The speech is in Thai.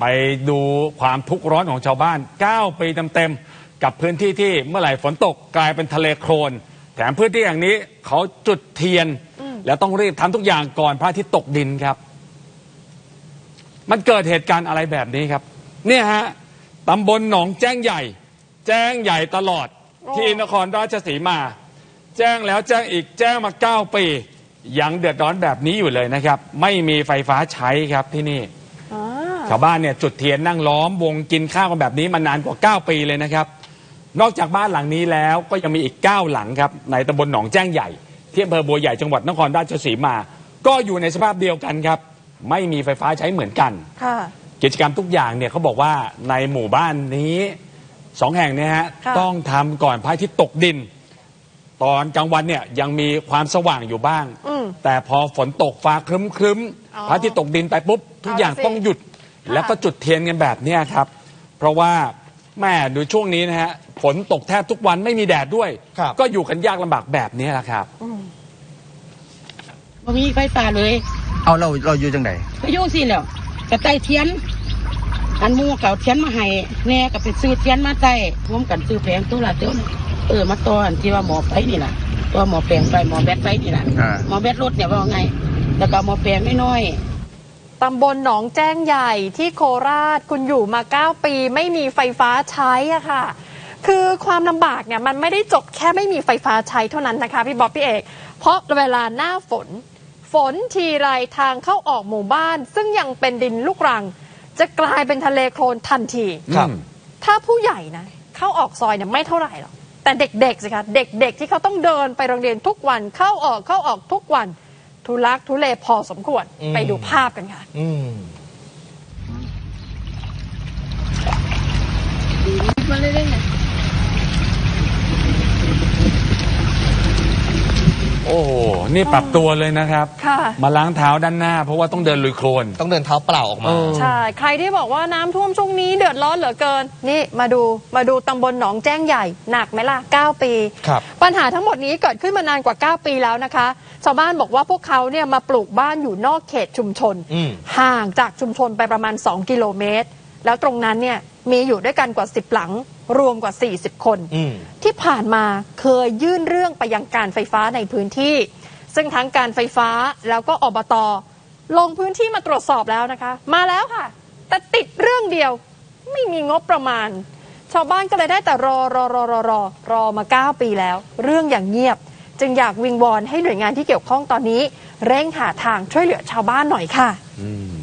ไปดูความทุกข์ร้อนของชาวบ้าน 9 ปีเต็มๆกับพื้นที่ที่เมื่อไหร่ฝนตกกลายเป็นทะเลโคลนแถมพื้นที่อย่างนี้เขาจุดเทียน แล้วต้องรีบทำทุกอย่างก่อนพระอาทิตย์ตกดินครับ มันเกิดเหตุการณ์อะไรแบบนี้ครับ เนี่ยฮะตำบลหนองแจ้งใหญ่ แจ้งใหญ่ตลอด ที่นครราชสีมา แจ้งแล้วแจ้งอีกแจ้งมา9ปี ยังเดือดร้อนแบบนี้อยู่เลยนะครับ ไม่มีไฟฟ้าใช้ครับที่นี่อ่า ชาวบ้านเนี่ยจุดเทียนนั่งล้อมวงกินข้าวกันแบบนี้มานานกว่า 9 ปีเลยนะครับ นอกจากบ้านหลังนี้แล้วก็ยังมีอีก 9 หลังครับในตำบลหนองแจ้งใหญ่ที่อำเภอบัวใหญ่จังหวัดนครราชสีมา ก็อยู่ในสภาพเดียวกันครับ ไม่มีไฟฟ้าใช้เหมือนกันค่ะกิจกรรมทุกอย่างเนี่ยเขาบอกว่าในหมู่บ้านนี้สองแห่งเนี่ยฮะค่ะต้องทำก่อนพระอาทิตย์ตกดิน ตอนกลางวันเนี่ยยังมีความสว่างอยู่บ้างอืมแต่พอฝนตกฟ้าครึ้มครึ้มๆอ๋อพระอาทิตย์ตกดินไปปุ๊บ ทุกอย่างเอาละสิต้องหยุดค่ะ แล้วก็จุดเทียนกันแบบเนี้ยครับ เพราะว่าแม่ดูช่วงนี้นะฮะฝนตกแทบทุกวันไม่มีแดดด้วย ครับ ก็อยู่กันยากลำบากแบบนี้แหละครับ บ่มีไฟฟ้าเลยเอาเราเราอยู่จังไหนก็อยู่สิแหล้วกระใต้เทียน อันหมูเก่าเทียนมาให้แน่ก็ไปซื้อเทียนมาใต้ร่วมกันซื้อแผงตัวละเดียวนี่เออมาตอนที่ว่าหมอไฟนี่ล่ะตัวหมอแปลงไฟหมอแบตไฟนี่ล่ะอ่า หมอแบตรถเนี่ยว่าไง แล้วก็หมอแปลงน้อย ตำบลหนองแจ้งใหญ่ที่โคราชคุณอยู่มา 9 ปี ไม่มีไฟฟ้าใช้อะค่ะ คือความลำบากเนี่ยมันไม่ได้จบแค่ไม่มีไฟฟ้าใช้เท่านั้นนะคะ พี่บ๊อบพี่เอก เพราะเวลาหน้าฝน ฝนทีไรทางเข้าออกหมู่บ้าน ซึ่งยังเป็นดินลูกรัง จะกลายเป็นทะเลโคลนทันที ครับอืมถ้าผู้ใหญ่นะ เข้าออกซอยเนี่ยไม่เท่าไหร่หรอกแต่เด็กๆสิคะเด็กๆ ที่เขาต้องเดินไปโรงเรียนทุกวันเข้าออกเข้าออกทุกวัน ทุลักทุเลพอสมควรอืม ไปดูภาพกันค่ะ อืมๆดีมาเรื่อยๆเนี่ย โอ้โห นี่ปรับตัวเลยนะครับ ค่ะ มาล้างเท้าด้านหน้า เพราะว่าต้องเดินลุยโคลน ต้องเดินเท้าเปล่าออกมาเออใช่ ใครที่บอกว่าน้ำท่วมช่วงนี้เดือดร้อนเหลือเกิน นี่มาดูมาดูตำบลหนองแจ้งใหญ่หนักไหมล่ะ 9 ปี ครับ ปัญหาทั้งหมดนี้เกิดขึ้นมานานกว่า 9 ปีแล้วนะคะ ชาวบ้านบอกว่าพวกเขาเนี่ยมาปลูกบ้านอยู่นอกเขตชุมชน อืม ห่างจากชุมชนไปประมาณ 2 กิโลเมตร แล้วตรงนั้นเนี่ยมีอยู่ด้วยกันกว่า 10 หลังรวมกว่า 40 คนอืมที่ผ่านมาเคยยื่นเรื่องไปยังการไฟฟ้าในพื้นที่ ซึ่งทั้งการไฟฟ้าแล้วก็อบตลงพื้นที่มาตรวจสอบแล้วนะคะ มาแล้วค่ะ แต่ติดเรื่องเดียวไม่มีงบประมาณ ชาวบ้านก็เลยได้แต่รอรอรอรอรอรอมา 9 ปีแล้ว เรื่องอย่างเงียบ จึงอยากวิงวอนให้หน่วยงานที่เกี่ยวข้องตอนนี้ เร่งหาทางช่วยเหลือชาวบ้านหน่อยค่ะอืม